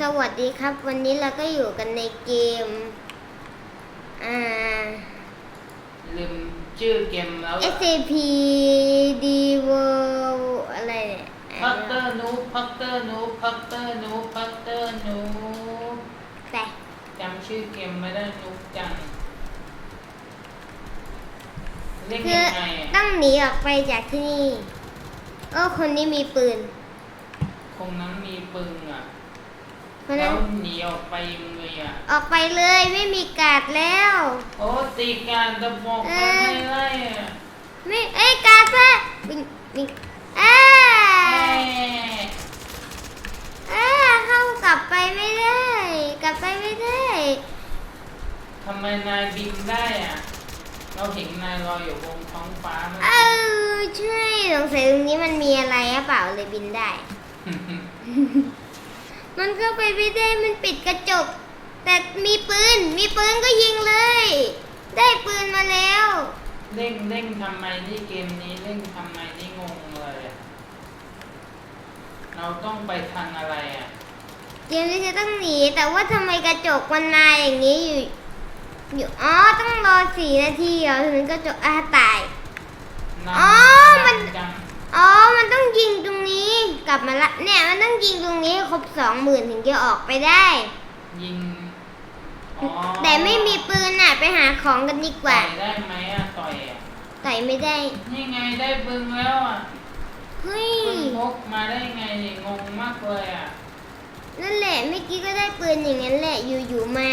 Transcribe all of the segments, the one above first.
สวัสดีครับ วันนี้เราก็อยู่กันในเกม อ่า ลืมชื่อเกมแล้ว SCP D World อะไรเนี่ยพัตเตอร์นูพัตเตอร์นูพัตเตอร์นูพัตเตอร์นูแต่จำชื่อเกมไม่ได้นุกจังเล่นคืยัองไงอะต้องหนีออกไปจากที่นี่ โอ้ คนนี้มีปืน คงนั้นมีปืนอะ เพราะแล้นั้วนหนีออกไปยังไงอะ ออกไปเลยไม่มีการ์ดแล้ว โอ้ตีการตะบอกมาให้ไล่อะไม่เอ้ยการ์ดเพื่อวิ่งวิ่งอ้าแม่อ้าเข้ากลับไปไม่ได้ กลับไปไม่ได้ทำไมนายบินได้อะ เราเห็นนายลอยอยู่บนท้องฟ้าเมื่อเอกี้อใช่สงสัยตรงนี้มันมีอะไรหรือเปล่าเลยบินได้ มันเข้าไปไม่ได้มันปิดกระจก แต่มีปืน มีปืนก็ยิงเลย ได้ปืนมาแล้ว เร่งเร่งทำไมที่เกมนี้เร่งทำไมนี่งงเลยอะเราต้องไปทางอะไรอะ เกมนี้จะต้องหนี แต่ว่าทำไมกระจกมันมาอย่างนี้อยู่ อยู่อ๋อต้องรอสี่นาทีเหรอถึงกระจกอาตายนอ๋อมัน จัง อ๋อ มันต้องยิงตรงนี้ กลับมาละเนี่ยมันต้องยิงตรงนี้ให้ครบสองหมื่นถึงจะออกไปได้ ยิงอ๋อแต่ไม่มีปืนน่ะ ไปหาของกันดีกว่าต่อยได้ไหมอะต่อยอะต่อยไม่ได้ นี่ไงได้ปืนแล้วอะเฮ้ย ปืนพกมาได้ไงนี่งงมากเลยอะนั่นแหละเมื่อกี้ก็ได้ปืนอย่างนั้นแหละอยู่ๆมา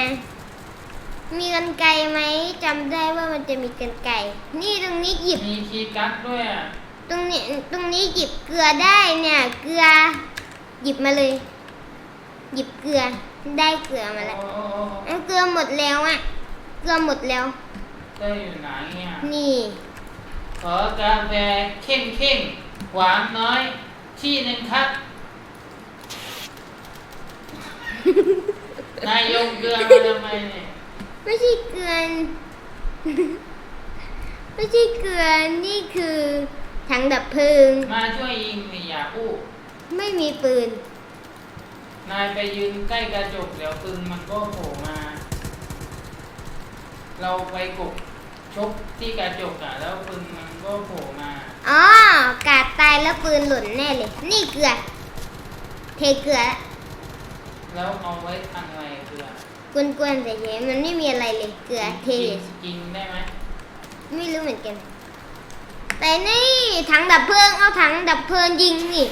มีกันไกรไหมจำได้ว่ามันจะมีกันไกรนี่ตรงนี้หยิบมีคีย์การ์ดด้วยอะ ตรงนี้ตรงนี้หยิบเกลือได้เนี่ย เกลือ หยิบมาเลย หยิบเกลือได้เกลือมาแล้วโอ้โอ้โอ้อันเกลือหมดแล้วอะ เกลือหมดแล้วได้อยู่ไหนเนี่ยนี่ ขอกาแฟเข้มเข้มหวานน้อย ที่หนึ่งครับนายยกเกลือมาทำไมเนี่ยไม่ใช่เกลือไม่ใช่เกลือนี่คือ ถังดับเพลิง มาช่วยยิงนี่อย่าอู้ไม่มีปืน นายไปยืนใกล้กระจกเดี๋ยวปืนมันก็โผล่มา เราไปกบชกที่กระจกอะแล้วปืนมันก็โผล่มา อ๋อกาดตายแล้วปืนหล่นแน่เลย นี่เกลือ เทเกลือแล้วเอาไว้ทำอะไรเกลือกวนๆแต่เฉยๆมันไม่มีอะไรเลยเกลือเทกินกินได้ไหม ไม่รู้เหมือนกัน แต่นี่ถังดับเพลิงเอาถังดับเพลิงยิงนี่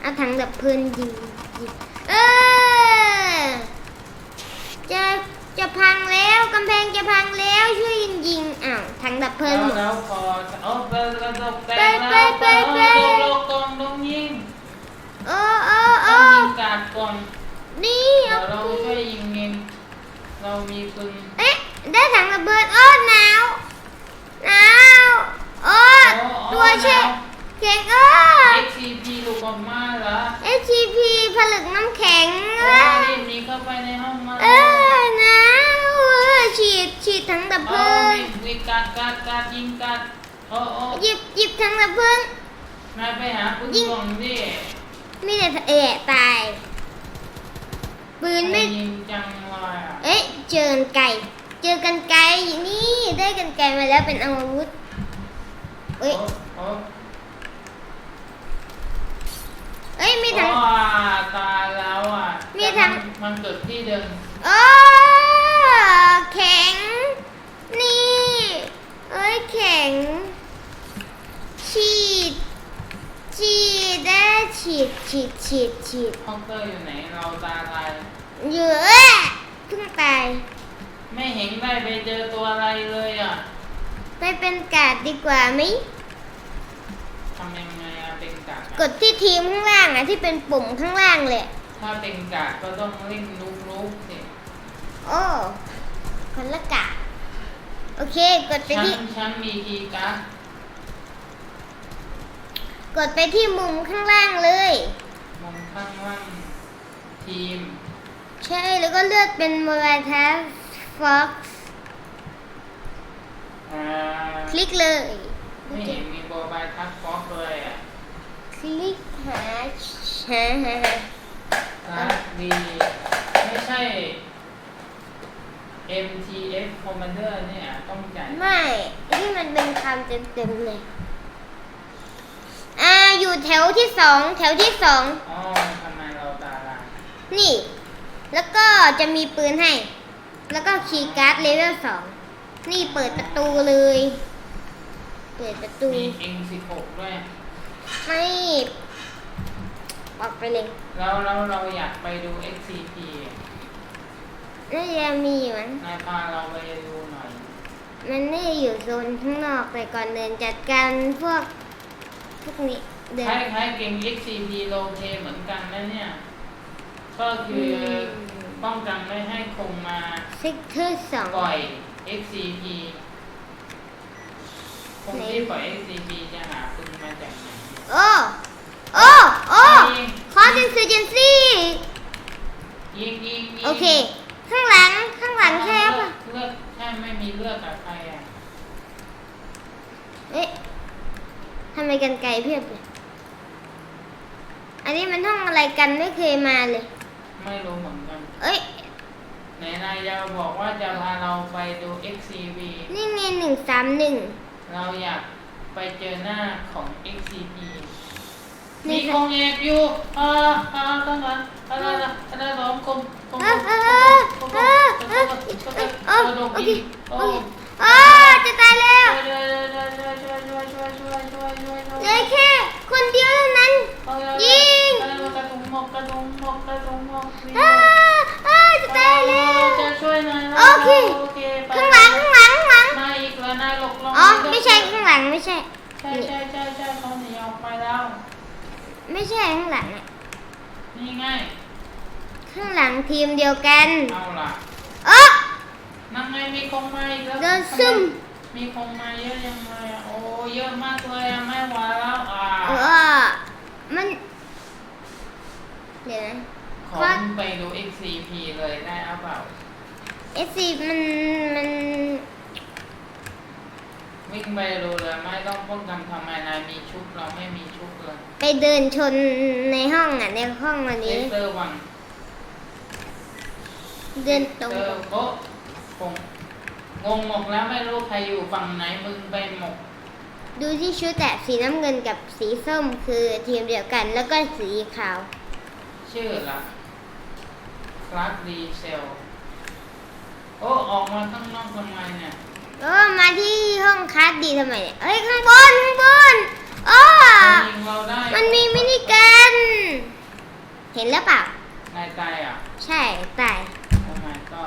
เอาถังดับเพลิงยิงยิงเออจะจะพังแล้วกำแพงจะพังแล้วช่วยยิงยิงอ้าวถังดับเพลิงหมดแล้วพอเอาไปกระจกแตกไปแล้วไปไปอไปโลกองโดนยิงโอ้โอ้ต้โอ้อยิงกาดก่อนนี่เอาเราช่วยยิงเองเรามีปืนเอ๊ะได้ถังระเบิดโอ้หนาวหนาว โอ้ตัวเช่หนาวแข็งโอ้ XCP ลูกออกมาเหรอ SCP ผลึกน้ำแข็งโอ้อะรีบหนีเข้าไปในห้องมาเออนาวเออฉีดฉีดถังดับเพลิงมีการดการดการดยิงการดโอ้โอ้หยิบหยิบถังดับเพลิงนายไปหาปืนยิงกล่องดิมีแต่เอะตายปืนไม่ยิงจังเลยเอ๊ะเจอกันไก่ เจอกันไก่นี่ได้กันไก่มาแล้วเป็นอาวุธ เอ้ยโอ้โอ้เอ้ยมีถังโอ้ตายแล้วอะมีทั้ง แต่นมันเกิดที่เดิมโอ้แข็ง นี่ เอ้ยแข็ง ฉีด ฉีดได้ฉีดฉีดฉีดฉีดห้องเตอร์อยู่ไหนเราตาลายเยอะเพิ่งตายไม่เห็นได้ไปเจอตัวอะไรเลยอะ ไปเป็นกาดดีกว่าไหมทำยังไงอะเป็นกากกดที่ทีมข้างล่างอะที่เป็นปุ่มข้างล่างเลยถ้าเป็นกากก็ต้องเล่นนุกนุกสิโอ้คนละกาดโอเค กดไปฉันที่ฉันมีคีย์การ์ดกดไปที่มุมข้างล่างเลยมุมข้างล่างทีม ใช่แล้วก็เลือกเป็นโมบายทัสฟ็อกซ์อ่า คลิกเลย ไม่เห็นมีโบบายทักฟอกเลยอะ คลิกหาหาหาหาทักดี MTF Commander เนี่ยต้องจ่ายไม่ที่มันเป็นคำเต็มๆเลย อ่า อยู่แถวที่สองแถวที่สองอ๋อทำไมเราตาลายนี่ แล้วก็จะมีปืนให้ แล้วก็คีย์การ์ดเลเวลสอง นี่เปิดประตูเลย เปิดประตู มี M16 ด้วย ไม่ ออกไปเลยแล้วเราเราอยากไปดู XCP น่าจะมีอยู่มั้งนายพาเราไปดูหน่อย มันไม่ได้อยู่โซนข้างนอกแต่ก่อนเดินจัดการพวก พวกนี้เดินคล้ายๆเกม XCP โลเทเหมือนกันนะเนี่ย ก็คืออม ป้องกันไม่ให้คงมาเซกเตอร์สองปล่อย XCP คงที่ปล่อย XCP จะหาปืนมาจากไหนโอ้โอ้โอ้ยิงคอร์สอินซูเจนซี่ยิงยิงยิงโอเค ข้างหลัง ข้างหลังใช่ปะเลือดแค่ไม่มีเลือดกับใครอะเอ๊ะทำไมกันไกลเพียบเลย อันนี้มันห้องอะไรกันไม่เคยมาเลย ไม่รู้เหมือนกัน เอ้ย ไหนนายจะบอกว่าจะพาเราไปดู XCV นี่ไงหนึ่งสามหนึ่ง เราอยากไปเจอหน้าของ XCP นี่มีค่ะคงแอบอยู่อ่าอ่าตั้งแต่ตั้งแต่ตั้งแต่สองคมคมเออเออเออเออเออเออโอเคโอเคโอ้จะตายแล้วช่วยช่วยช่วยช่วยช่วยช่วยช่วยช่วยช่วยช่วยเหลือแค่คนเดียวเท่านั้นยิงกระดุมหมกกระดุมหมกกระดุมหมกอ้าอ้า จะตายแล้ว จะช่วยนายโอเค โอเคไปข้างหลังข้างหลังข้างหลังนายอีกแล้วนายหลบลงอ๋อ ไม่ใช่ข้างหลังไม่ใช่ ใช่ใช่ใช่ใช่เขาหนีออกไปแล้ว ไม่ใช่ข้างหลังอะนี่ไงข้างหลังทีมเดียวกันเอาล่ะเอ๋อนั่งไงมีคงมาอีกแล้วเดินซึมมีคงมาเยอะยังไงอะโอ้เยอะมากเลยอะไม่ไหวแล้วอ่าเออมันเดี๋ยวนะ ขอไปดู XCP เลยได้เอาเปล่า SC มันมันวิ่งไปดูเลยไม่ต้องป้องกันทำไมนายมีชุดเราไม่มีชุดเลยไปเดินชนในห้องอะในห้องวันเลนี้ เซอร์วันเดินตรงเซอร์โอ้คงงงหมกแล้วไม่รู้ใครอยู่ฝั่งไหนมึงไปหมก ดูที่ชุดแต่สีน้ำเงินกับสีส้มคือทีมเดียวกัน แล้วก็สีขาว ชื่อละ คลาสดีเซลโอ้ออกมาข้างนอกทำไมเนี่ยก็มาที่ห้องคัสดีทำไมเนี่ยเอ้ยข้างบนข้างบนอ๋อมันยิงเราได้มันมีมินิกันเห็นแล้วเปล่านายตายอะใช่ตายทำไมก็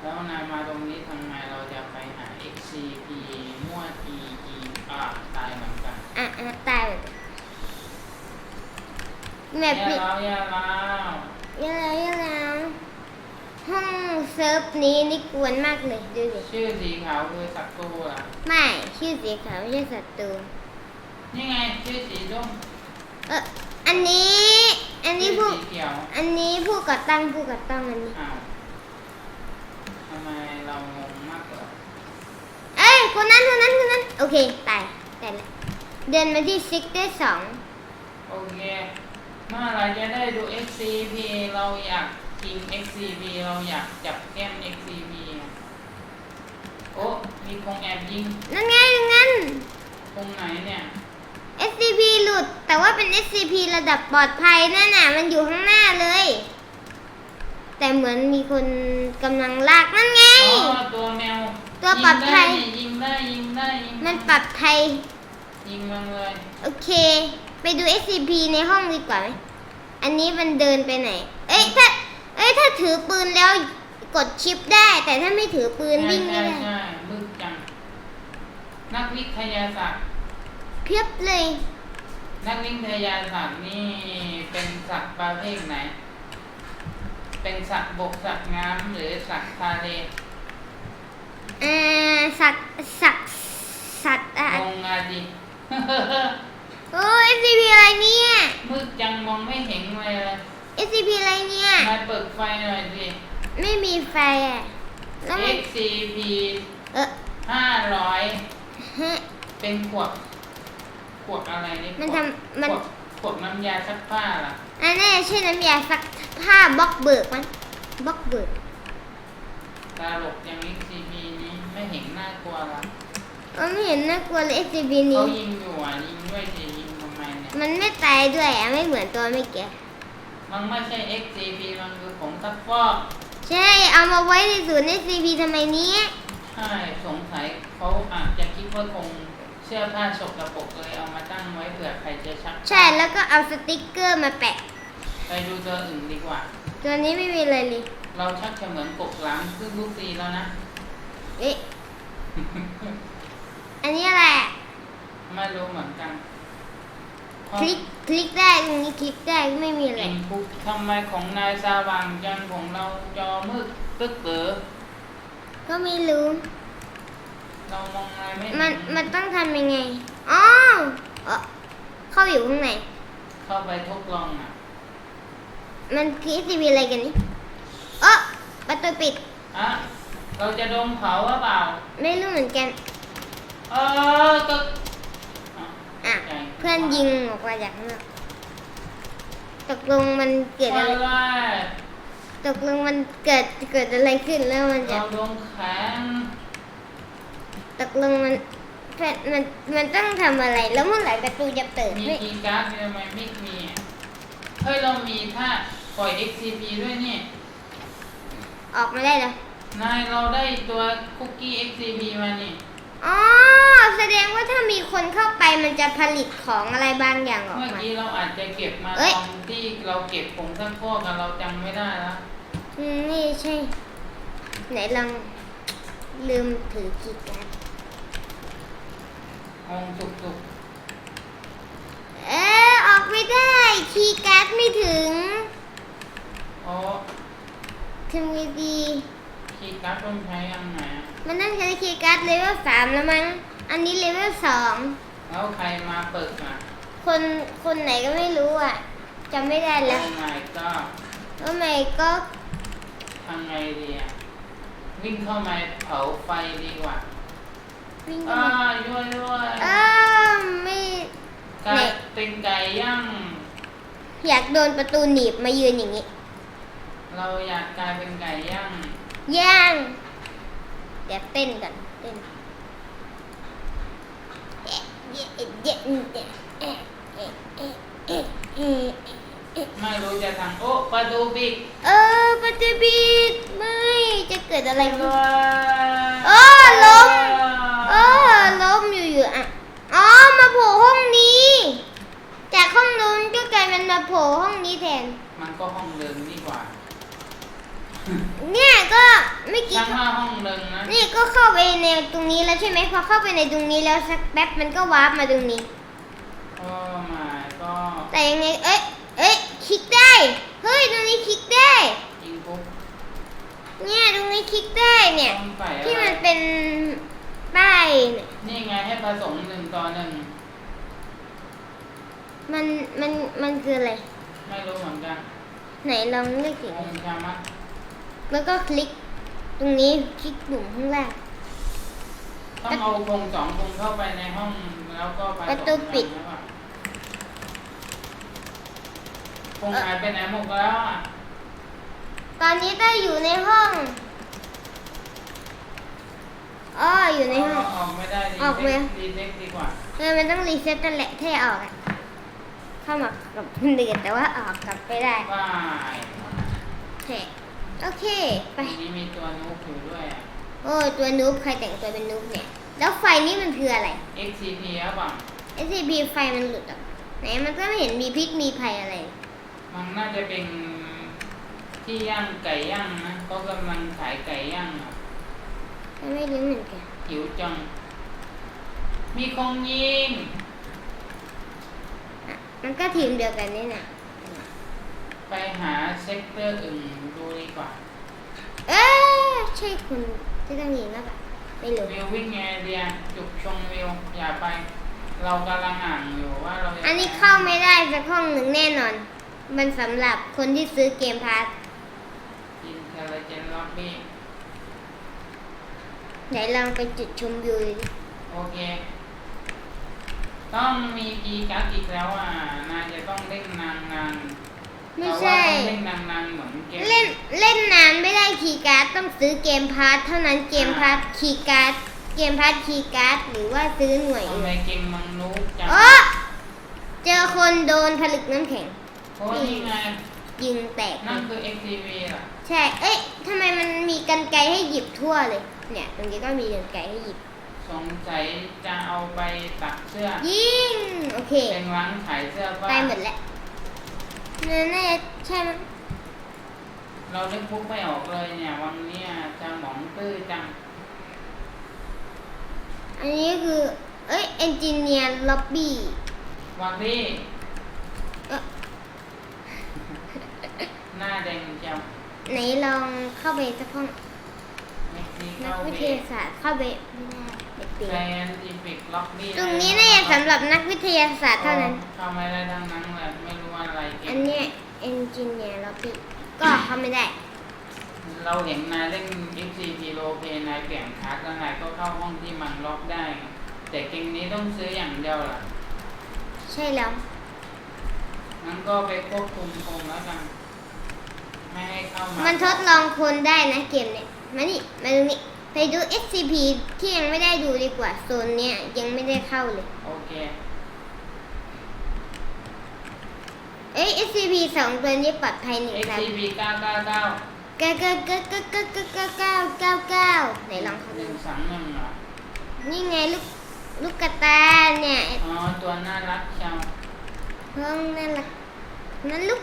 แล้วนายมาตรงนี้ทำไมเราจะไปหา XCP มั่ว E E R ตายเหมือนกันอะอะตายหมดแมแย่ปนี้แล้วแย่แล้วเยอะแล้วเยอะแล้ว ห้องเซิร์ฟนี้นี่กวนมากเลยดูดิชื่อสีขาวคือศัตรูอะไม่ชื่อสีขาวไม่ใช่ศัตรูนี่ไงชื่อสีส้มเอออันนี้ อันนี้ชื่ผู้สีเขียวอันนี้ผู้ก่อตั้งผู้ก่อตั้งอันนี้ อ้าวทำไมเรางงมากเลยเอ้ยคนนั้นคนนั้นคนนั้นโอเคตายตายแล้วเดินมาที่ซิกได้สองโอเคเมื่อไหรจะได้ดู XCP เราอยาก กิน XCP เราอยากจับแก้ม XCP อะโอ้มีคงแอบยิงนั่นไงนั่นตรงไหนเนี่ย SCP หลุด แต่ว่าเป็น SCP ระดับปลอดภัยนั่นน่ะ มันอยู่ข้างหน้าเลย แต่เหมือนมีคนกำลังลากนั่นไง อ๋อตัวแมวตัวปลอดภัย ยิงได้ยิงได้ยิงได้มันปลอดภัย ยิงมันเลย โอเค ไปดู SCP ในห้องดีกว่าไหม อันนี้มันเดินไปไหน เอ้ยถ้าเอ้ยถ้าถือปืนแล้วกดชิปได้ แต่ถ้าไม่ถือปืนวิ่งไม่ใช่ได้ใช่มึกจัง นักวิทยาศาสตร์ เพียบเลย นักวิทยาศาสตร์นี่เป็นสัตว์ประเภทไหน เป็นสัตว์บกสัตว์น้ำหรือสัตว์ทะเลอ่าสัตว์สัตว์สัตว์อะงงอะดิโอ้ SCP อะไรเนี่ย มืดจังมองไม่เห็นเลยเลย SCP อะไรเนี่ย นายเปิดไฟหน่อยสิ ไม่มีไฟอะแล้วมัน XCP เออห้าร้อยฮะ เป็นขวด ขวดอะไรนี่มันขวดทำมัน ขวดขวดน้ำยาซักผ้าล่ะ อันนี้ใช่น้ำยาซักผ้าบล็อกเบิกมันบล็อกเบิร์ดตลกอย่าง XCP นี้ไม่เห็นน่ากลัวละเออไม่เห็นน่ากลัวเลย SCP เขานี้ ยิงอยู่อะยิงด้วยสิยิงทำไมเนี่ยมันไม่ตายด้วยอะไม่เหมือนตัวไม่แก่ มันไม่ใช่ XCP มันคือผงซักฟอกใช่ เอามาไว้ในศูนย์ SCP ทำไมเนี้ยใช่สงสัยเขาอาจจะคิดว่าคงเสื้อผ้าสกปรกเลยเอามาตั้งไว้เผื่อใครจะชักใช่แล้วก็เอาสติกเกอร์มาแปะ ไปดูตัวอื่นดีกว่า ตัวนี้ไม่มีอะไรเลยเราชักจะเหมือนกบหลังครึ่งลูกซีแล้วนะ เอ๊ะ อันนี้อะไรอะ ไม่รู้เหมือนกัน คลิกคลิกได้ตรงนี้คลิกได้ไม่มีอะไรอินพุตทำไมของนายสว่างจังของเราจอมืดตึ๊กเต๋อก็ไม่รู้ เรามองอะไรไม่มันเห็นมันต้องทำยังไงอ๋อเอ่อเข้าอยู่ข้างในเข้าไปทดลองอะมันคือ SCP อะไรกันนี่เออประตูปิดอะเราจะโดนเผาหรือเปล่า ไม่รู้เหมือนกัน เออก็อะอะใหญ่เพื่อนยิงออกมาจากข้างนอกตกลงมันเกิดไม่อะไรได้ตกลงมันเกิดเกิดอะไรขึ้นแล้วมันจะ เราโดนแข็งตกลงมันแฟนมันมันต้องทำอะไร แล้วเมื่อไหร่ประตูจะเปิดมีไม่คีย์การ์ดทำไมไม่มีอะเฮ้ยเรามีถ้าปล่อย XCP ด้วยนี่ ออกมาได้เหรอนายเราได้ตัวคุกกี้ XCP มานี่ อ๋อแสดงว่าถ้ามีคนเข้าไปมันจะผลิตของอะไรบางอย่างออกเมื่อมา กี้เราอาจจะเก็บมาเอ้ย ตอนที่เราเก็บผงซักฟอกกันเราจำไม่ได้แล้วอืมนี่ใช่ ไหนลองลืมถือกีย์การ์ดงงสุกเออออกไม่ได้ คีย์การ์ดไม่ถึงๆโอ้ทำไงดี คีย์การ์ดต้องใช้ยังไงอะ มันต้องใช้คีย์การ์ดเลเวลสามแล้วมั้ง อันนี้เลเวลสองแล้วใครมาเปิดอะคนคนไหนก็ไม่รู้อะจำไม่ได้โอ้แล้ว my god โอ้ไม่ก็ทำไงดีอะวิ่งเข้ามาเผาไฟดีกว่าวิ่งอ้าเข้ามาช่วยด้วยเออไม่กลายเป็นไก่ย่างอยากโดนประตูหนีบมายืนอย่างนี้ เราอยากกลายเป็นไก่ย่างย่าง เดี๋ยวเต้นกันเต้นไม่รู้จะทำโอ้ประตูบิดเออประตูบิดไม่จะเกิดอะไรขึ้น ช่างว่าห้องเดิมนะนี่ก็เข้าไปในตรงนี้แล้วใช่ไหมพอเข้าไปในตรงนี้แล้วสักแป๊บมันก็วาร์ปมาตรงนี้ โอ้ my ก็แต่ยังไงเอ้ยเอ้ยคลิกได้ เฮ้ยตรงนี้คลิกได้ยิงปุ๊บเนี่ยตรงนี้คลิกได้เนี่ย ต้องใส่อะที่ไรมันเป็นป้ายเนี่ยนี่ไงให้ผสมหนึ่งต่อหนึ่งมันมันมันคืออะไร ไม่รู้เหมือนกันไหนลองเลือกสิงงชามัดแล้วก็คลิก ตรงนี้คลิกปุ่มข้างล่าง ต้องเอาคงสองคงเข้าไปในห้องแล้วก็ผสมประตูปิดกันหรือเปล่าคงหายไปไหนหมดแล้วอะตอนนี้ได้อยู่ในห้องอ๋ออยู่ในห้องออกไม่ได้รีออกไหมเซ็ตรีเซ็ตดีกว่าเออมันต้องรีเซ็ตนั่นแหละถ้าออกอะเข้ามากับคนอื่นแต่ว่าออกกลับไปได้บายโอเค โอเค ไปทีนี้มีตัวนุ๊กอยู่ด้วยอะ โอ้ยตัวนูบใครแต่งตัวเป็นนูบเนี่ย แล้วไฟนี่มันคืออะไร XCP หรือเปล่า SCP ไฟมันหลุดอะไหนมันก็ไม่เห็นมีพิษมีภัยอะไร มันน่าจะเป็นที่ย่างไก่ย่างนะเขากำลังขายไก่ย่างอะก็ไม่รู้เหมือนกัน หิวจัง มีคงยิงอะมันก็ทีมเดียวกันนี่นะ ไปหาเซกเตอร์อื่นดูดีกว่าเอ๊ะใช่คุณที่ต้องยิงแล้วปะไม่รู้วิววิ่งไงเรียนจุกชงวิวอย่าไป เรากำลังอ่านอยู่ว่าเราจะอันนี้เข้าไม่ได้สักห้องหนึ่งแน่นอน มันสำหรับคนที่ซื้อเกมพาร์ทอินเทลเจนล็อบบี้ไหนลองไปจุดชมวิวดูดิโอเค ต้องมีกีย์การ์ดอีกแล้วอะนายจะต้องเล่นนานๆ ไม่แต่ว่าใช่ต้องเล่นนานๆเหมือนเกมเล่นเล่นนานคีย์การ์ดต้องซื้อเกมพาร์ทเท่านั้นเกมพาร์ทคีย์การ์ดเกมพาร์ทคีย์การ์ดหรือว่าซื้อหน่วยทำไมอื่นเก่งมังนุกจังโอ้เจอคนโดนผลึกน้ำแข็งโอ้นี่ไงยิงแตก นั่นคือ XTV เหรอใช่ เอ้ยทำไมมันมีกันไกรให้หยิบทั่วเลย เนี่ย ตรงนี้ก็มีกันไกรให้หยิบ สงสัยจะเอาไปตักเสื้อยิง โอเค เป็นร้านขายเสื้อผ้าตายหมดแล้ว นั่นน่าจะใช่มั้งเราเล่นพุกไม่ออกเลยเนี่ย วันเนี้ยจะหมองตื้อจัง อันนี้คือ เอ้ยเอนจิเนียร์ล็อบบี้วันที่เอ๊ะหน้าแดงเจียวไหนลองเข้าไปสักห้องเม็กซินัเข้ากวิเบทยาศาสตร์เข้าไปไม่ได้ เด็กแซนติฟิกล็อกบี้ตรงนี้น่าจะสำหรับนักวิทยาศาสตร์เท่านั้นเข้าไม่ได้ทั้งนั้นเลยไม่รู้อะไรเก่อังนเนี้ยเอนจิเนียร์ล็อบบี้ก็เข้าไม่ได้ เราเห็นนายเล่น XCP โลเพนายเปลี่ยนคลาสแล้วนายก็เข้าห้องที่มันล็อกได้ไงแต่เกมนี้ต้องซื้ออย่างเดียวล่ะใช่แล้ว งั้นก็ไปควบคุมคงแล้วกัน ไม่ให้เข้ามา มัมันทดลองคนได้นะเกมเนี่ย มานี่ มาตรงนี้ ไปดู SCP ที่ยังไม่ได้ดูดีกว่าโซนเนี้ยยังไม่ได้เข้าเลย โอเค เอ้ย SCP สองตัวนี้ปลอดภัยหนึ่งครับ XCP 999เก้าเก้าเก้าเก้าเก้าเก้าเก้าเก้าเก้าเก้าเก้าเก้าไหนลองเข้าหดูนึ่งสามหนึ่งเหรอนี่ไงลูกลูกกระตาเนี่ยอ๋อ ตัวน่ารักเชียวเพิ่งนั่นแหละนั่นลูก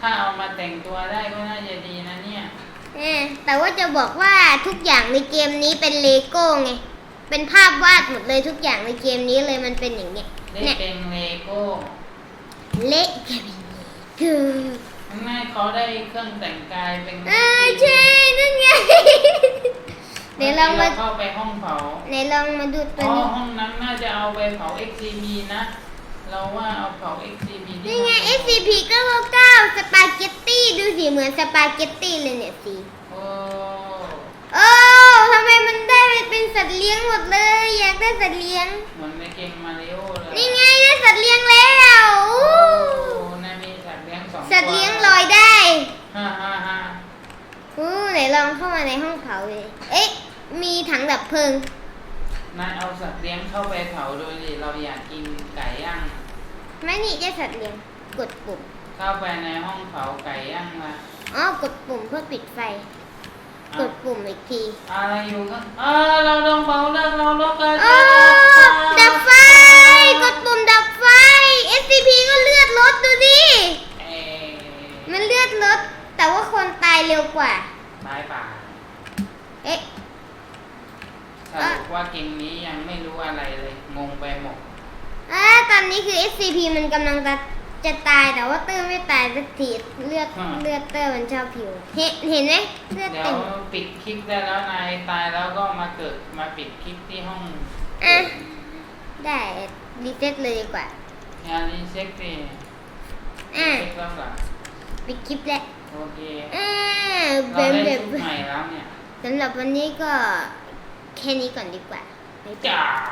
ถ้าเอามาแต่งตัวได้ก็น่าจะดีนะเนี่ยเออ แต่ว่าจะบอกว่าทุกอย่างในเกมนี้เป็นเลโก้ไง เป็นภาพวาดหมดเลยทุกอย่างในเกมนี้เลยมันเป็นอย่างเงี้ยได้เนี่ยเป็นเลโก้ เละแกเป็นคือข้างหน้าเขาได้เครื่องแต่งกายเป็นเออใช่นั่นไงเดี๋ยวลองมาเข้าไปห้องเผาไหนลองมาดูตัวอ๋อนี้ห้องนั้นน่าจะเอาไปเผา XCB นะ เราว่าเอาเผา XCB ที่นี่ไงห้อ SCP 999สปาเกตตี้ดูสิเหมือนสปาเกตตี้เลยเนี่ยสีโอ้โอ้ทำไมมันได้เป็นสัตว์เลี้ยงหมดเลย อยากได้สัตว์เลี้ยง เหมือนในเกมมาริโอเลยนี่ไงได้สัตว์เลี้ยงแล้วโอ้อู้นายมีสัตว์เลี้ยงสองสัตว์เลี้ยงลอยได้ฮ่าฮ่าฮ่าอู้ไหนลองเข้ามาในห้องเผาเลยเอ๊ะมีถังดับเพลิง นายเอาสัตว์เลี้ยงเข้าไปเผาโดยดิเราอยากกินไก่ย่างไม่นี่ได้สัตว์เลี้ยงกดปุ่ม เข้าไปในห้องเผาไก่ย่างมาอ๋อกดปุ่มเพื่อปิดไฟ กดปุ่มอีกทีอะไรอยู่กันเออเราลองเผาเลิกเราลกกันอ๋อดับไฟ กดปุ่มดับไฟ SCP ก็เลือดลดดูดิ เอ๊ะมันเลือดลด แต่ว่าคนตายเร็วกว่าบายป่า เอ๊ะ สรุปว่าเกมนี้ยังไม่รู้อะไรเลยงงไปหมดอ่าตอนนี้คือ SCP มันกำลังจะจะตายแต่ว่าเตอร์ไม่ตายสักทีเลือดอ่าเลือดเตอร์มันชอบผิว เห็นเห็นไหมเลือดเดี๋ยเต็วมปิดคลิปได้แล้วนายตายแล้วก็มาเกิดมาปิดคลิปที่ห้องอะได้รีเซ็ตเลยดีกว่า งานรีเซ็ตดิอะเซ็ตแล้วเหรอปิดคลิปแล้วโอเคอ่าแบเราบได้แบบชุดใหม่แล้วเนี่ยสำหรับวันนี้ก็ แค่นี้ก่อนดีกว่าจ้า